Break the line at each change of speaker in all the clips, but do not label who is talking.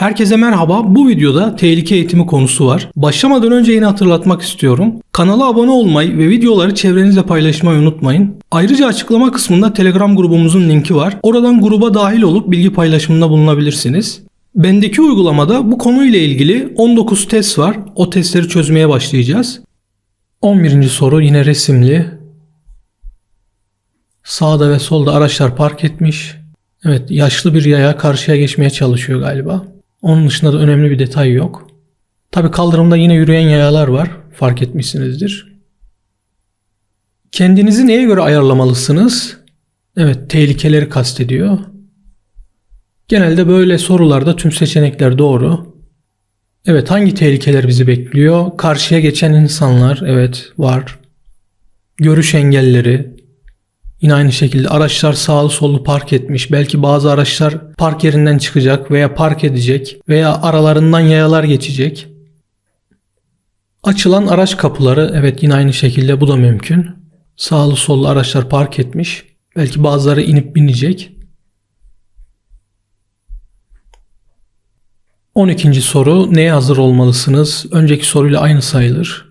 Herkese merhaba. Bu videoda tehlike eğitimi konusu var. Başlamadan önce yine hatırlatmak istiyorum. Kanala abone olmayı ve videoları çevrenizle paylaşmayı unutmayın. Ayrıca açıklama kısmında Telegram grubumuzun linki var. Oradan gruba dahil olup bilgi paylaşımında bulunabilirsiniz. Bendeki uygulamada bu konuyla ilgili 19 test var. O testleri çözmeye başlayacağız. 11. soru yine resimli. Sağda ve solda araçlar park etmiş. Evet yaşlı bir yaya karşıya geçmeye çalışıyor galiba. Onun dışında da önemli bir detay yok. Tabi kaldırımda yine yürüyen yayalar var. Fark etmişsinizdir. Kendinizi neye göre ayarlamalısınız? Evet tehlikeleri kastediyor. Genelde böyle sorularda tüm seçenekler doğru. Evet hangi tehlikeler bizi bekliyor? Karşıya geçen insanlar evet var. Görüş engelleri, Yine aynı şekilde araçlar sağlı sollu park etmiş. Belki bazı araçlar park yerinden çıkacak veya park edecek veya aralarından yayalar geçecek. Açılan araç kapıları evet yine aynı şekilde bu da mümkün. Sağlı sollu araçlar park etmiş. Belki bazıları inip binecek. 12. soru neye hazır olmalısınız? Önceki soruyla aynı sayılır.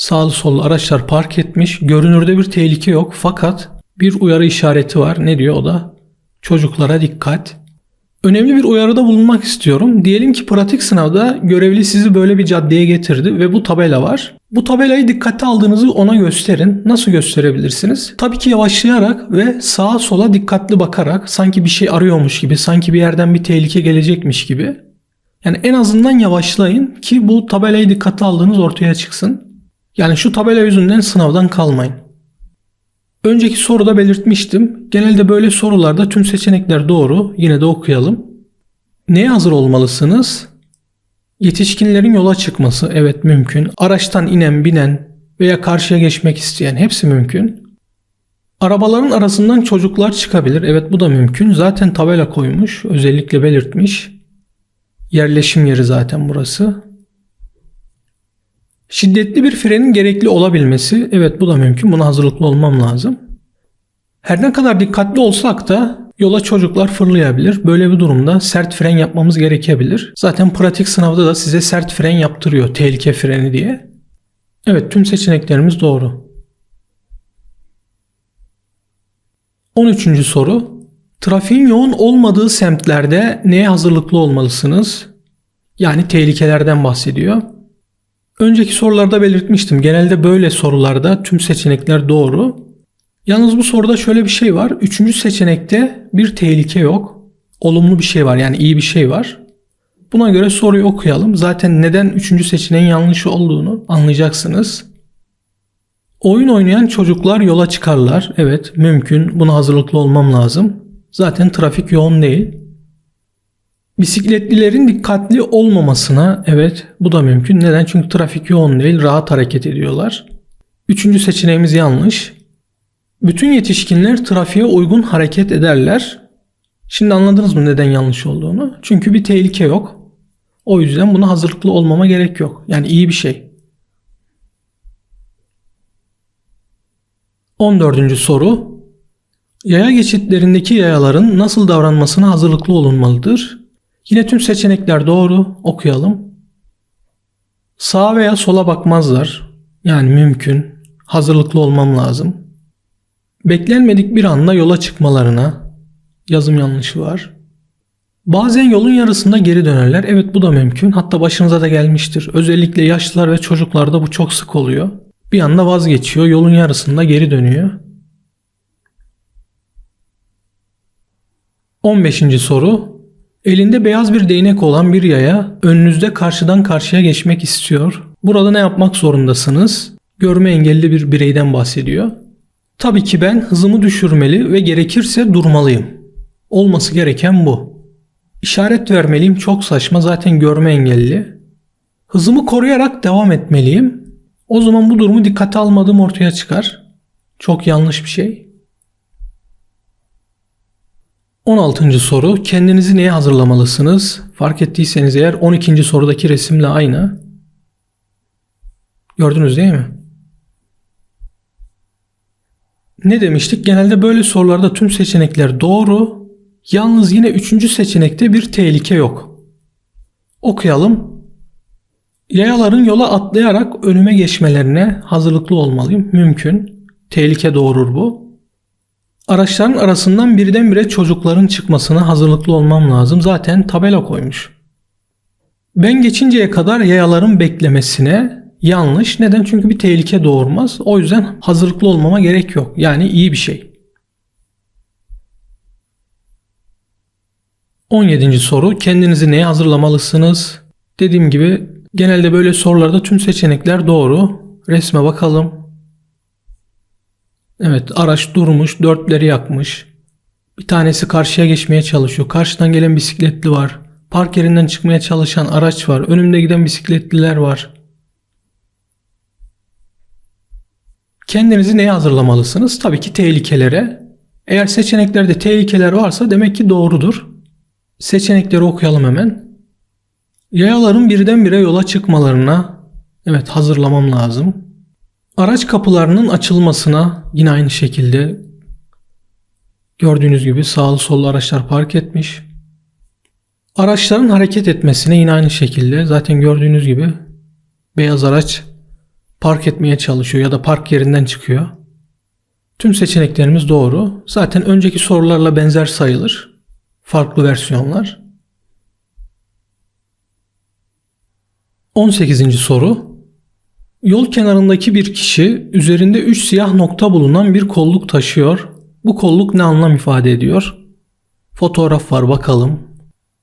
Sağlı sollu araçlar park etmiş. Görünürde bir tehlike yok fakat bir uyarı işareti var. Ne diyor o da? Çocuklara dikkat. Önemli bir uyarıda bulunmak istiyorum. Diyelim ki pratik sınavda görevli sizi böyle bir caddeye getirdi ve bu tabela var. Bu tabelayı dikkate aldığınızı ona gösterin. Nasıl gösterebilirsiniz? Tabii ki yavaşlayarak ve sağa sola dikkatli bakarak sanki bir şey arıyormuş gibi, sanki bir yerden bir tehlike gelecekmiş gibi. Yani en azından yavaşlayın ki bu tabelayı dikkate aldığınız ortaya çıksın. Yani şu tabela yüzünden sınavdan kalmayın. Önceki soruda belirtmiştim. Genelde böyle sorularda tüm seçenekler doğru. Yine de okuyalım. Neye hazır olmalısınız? Yetişkinlerin yola çıkması evet mümkün. Araçtan inen binen veya karşıya geçmek isteyen hepsi mümkün. Arabaların arasından çocuklar çıkabilir. Evet bu da mümkün. Zaten tabela koymuş. Özellikle belirtmiş. Yerleşim yeri zaten burası. Şiddetli bir frenin gerekli olabilmesi, evet bu da mümkün. Buna hazırlıklı olmam lazım. Her ne kadar dikkatli olsak da yola çocuklar fırlayabilir. Böyle bir durumda sert fren yapmamız gerekebilir. Zaten pratik sınavda da size sert fren yaptırıyor, tehlike freni diye. Evet, tüm seçeneklerimiz doğru. 13. soru. Trafiğin yoğun olmadığı semtlerde neye hazırlıklı olmalısınız? Yani tehlikelerden bahsediyor. Önceki sorularda belirtmiştim. Genelde böyle sorularda tüm seçenekler doğru. Yalnız bu soruda şöyle bir şey var. Üçüncü seçenekte bir tehlike yok. Olumlu bir şey var yani iyi bir şey var. Buna göre soruyu okuyalım. Zaten neden üçüncü seçeneğin yanlış olduğunu anlayacaksınız. Oyun oynayan çocuklar yola çıkarlar. Evet mümkün. Buna hazırlıklı olmam lazım. Zaten trafik yoğun değil. Bisikletlilerin dikkatli olmamasına evet bu da mümkün. Neden? Çünkü trafik yoğun değil, rahat hareket ediyorlar. Üçüncü seçeneğimiz yanlış. Bütün yetişkinler trafiğe uygun hareket ederler. Şimdi anladınız mı neden yanlış olduğunu? Çünkü bir tehlike yok. O yüzden buna hazırlıklı olmama gerek yok. Yani iyi bir şey. 14. soru. Yaya geçitlerindeki yayaların nasıl davranmasına hazırlıklı olunmalıdır? Yine tüm seçenekler doğru. Okuyalım. Sağa veya sola bakmazlar. Yani mümkün. Hazırlıklı olmam lazım. Beklenmedik bir anda yola çıkmalarına. Yazım yanlışı var. Bazen yolun yarısında geri dönerler. Evet bu da mümkün. Hatta başınıza da gelmiştir. Özellikle yaşlılar ve çocuklarda bu çok sık oluyor. Bir anda vazgeçiyor. Yolun yarısında geri dönüyor. 15. soru Elinde beyaz bir değnek olan bir yaya önünüzde karşıdan karşıya geçmek istiyor. Burada ne yapmak zorundasınız? Görme engelli bir bireyden bahsediyor. Tabii ki ben hızımı düşürmeli ve gerekirse durmalıyım. Olması gereken bu. İşaret vermeliyim çok saçma zaten görme engelli. Hızımı koruyarak devam etmeliyim. O zaman bu durumu dikkate almadığım ortaya çıkar. Çok yanlış bir şey. 16. soru. Kendinizi neye hazırlamalısınız? Fark ettiyseniz eğer 12. sorudaki resimle aynı. Gördünüz değil mi? Ne demiştik? Genelde böyle sorularda tüm seçenekler doğru. Yalnız yine üçüncü seçenekte bir tehlike yok. Okuyalım. Yayaların yola atlayarak önüme geçmelerine hazırlıklı olmalıyım. Mümkün. Tehlike doğurur bu. Araçların arasından birdenbire çocukların çıkmasına hazırlıklı olmam lazım. Zaten tabela koymuş. Ben geçinceye kadar yayaların beklemesine yanlış. Neden? Çünkü bir tehlike doğurmaz. O yüzden hazırlıklı olmama gerek yok. Yani iyi bir şey. 17. soru. Kendinizi neye hazırlamalısınız? Dediğim gibi genelde böyle sorularda tüm seçenekler doğru. Resme bakalım. Evet araç durmuş, dörtleri yakmış. Bir tanesi karşıya geçmeye çalışıyor. Karşıdan gelen bisikletli var. Park yerinden çıkmaya çalışan araç var. Önümde giden bisikletliler var. Kendinizi neye hazırlamalısınız? Tabii ki tehlikelere. Eğer seçeneklerde tehlikeler varsa demek ki doğrudur. Seçenekleri okuyalım hemen. Yayaların birdenbire yola çıkmalarına evet hazırlamam lazım. Araç kapılarının açılmasına yine aynı şekilde gördüğünüz gibi sağlı sollu araçlar park etmiş. Araçların hareket etmesine yine aynı şekilde zaten gördüğünüz gibi beyaz araç park etmeye çalışıyor ya da park yerinden çıkıyor. Tüm seçeneklerimiz doğru. Zaten önceki sorularla benzer sayılır. Farklı versiyonlar. 18. soru. Yol kenarındaki bir kişi üzerinde 3 siyah nokta bulunan bir kolluk taşıyor. Bu kolluk ne anlam ifade ediyor? Fotoğraf var bakalım.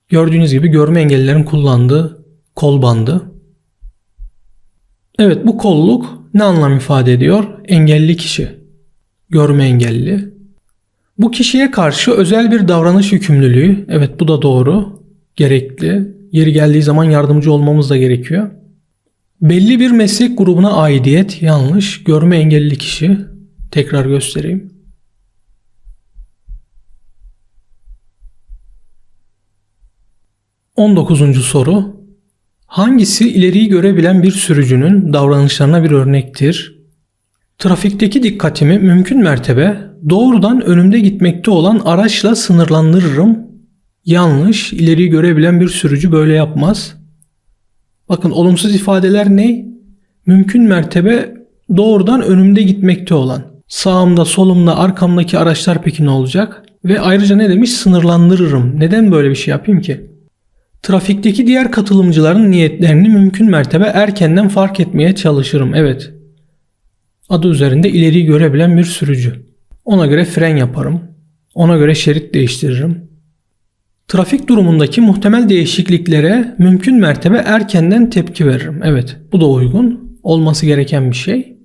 Gördüğünüz gibi görme engellilerin kullandığı kol bandı. Evet bu kolluk ne anlam ifade ediyor? Engelli kişi. Görme engelli. Bu kişiye karşı özel bir davranış yükümlülüğü. Evet bu da doğru. Gerekli. Yeri geldiği zaman yardımcı olmamız da gerekiyor. Belli bir meslek grubuna aidiyet yanlış. Görme engelli kişi. Tekrar göstereyim. On dokuzuncu soru. Hangisi ileriyi görebilen bir sürücünün davranışlarına bir örnektir? Trafikteki dikkatimi mümkün mertebe doğrudan önümde gitmekte olan araçla sınırlandırırım. Yanlış, ileriyi görebilen bir sürücü böyle yapmaz. Bakın olumsuz ifadeler ne? Mümkün mertebe doğrudan önümde gitmekte olan. Sağımda, solumda, arkamdaki araçlar peki ne olacak? Ve ayrıca ne demiş? Sınırlandırırım. Neden böyle bir şey yapayım ki? Trafikteki diğer katılımcıların niyetlerini mümkün mertebe erkenden fark etmeye çalışırım. Evet. Adı üzerinde ileriyi görebilen bir sürücü. Ona göre fren yaparım. Ona göre şerit değiştiririm. Trafik durumundaki muhtemel değişikliklere mümkün mertebe erkenden tepki veririm. Evet, bu da uygun. Olması gereken bir şey.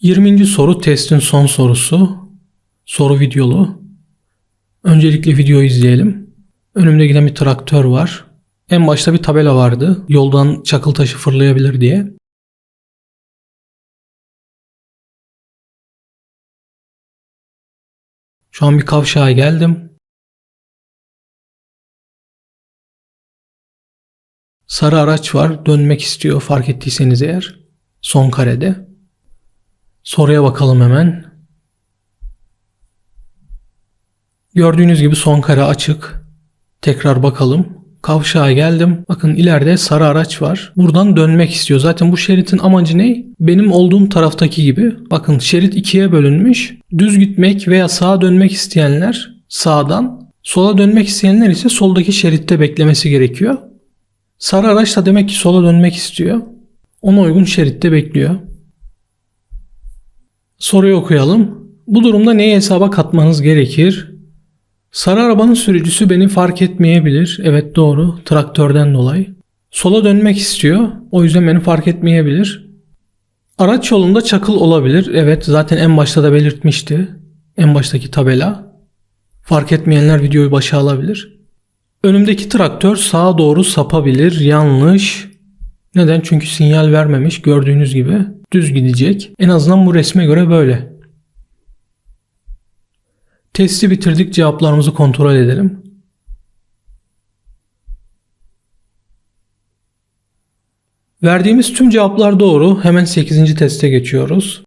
20. soru testin son sorusu. Soru videolu. Öncelikle videoyu izleyelim. Önümde giden bir traktör var. En başta bir tabela vardı. Yoldan çakıl taşı fırlayabilir diye. Şu an bir kavşağa geldim. Sarı araç var. Dönmek istiyor fark ettiyseniz eğer. Son karede. Soruya bakalım hemen. Gördüğünüz gibi son kare açık. Tekrar bakalım. Kavşağa geldim. Bakın ileride sarı araç var. Buradan dönmek istiyor. Zaten bu şeritin amacı ne? Benim olduğum taraftaki gibi. Bakın şerit ikiye bölünmüş. Düz gitmek veya sağa dönmek isteyenler sağdan, sola dönmek isteyenler ise soldaki şeritte beklemesi gerekiyor. Sarı araç da demek ki sola dönmek istiyor. Ona uygun şeritte bekliyor. Soruyu okuyalım. Bu durumda neyi hesaba katmanız gerekir? Sarı arabanın sürücüsü beni fark etmeyebilir. Evet doğru. Traktörden dolayı. Sola dönmek istiyor. O yüzden beni fark etmeyebilir. Araç yolunda çakıl olabilir. Evet zaten en başta da belirtmişti. En baştaki tabela. Fark etmeyenler videoyu başa alabilir. Önümdeki traktör sağa doğru sapabilir. Yanlış. Neden? Çünkü sinyal vermemiş. Gördüğünüz gibi düz gidecek. En azından bu resme göre böyle. Testi bitirdik. Cevaplarımızı kontrol edelim. Verdiğimiz tüm cevaplar doğru. Hemen 8. teste geçiyoruz.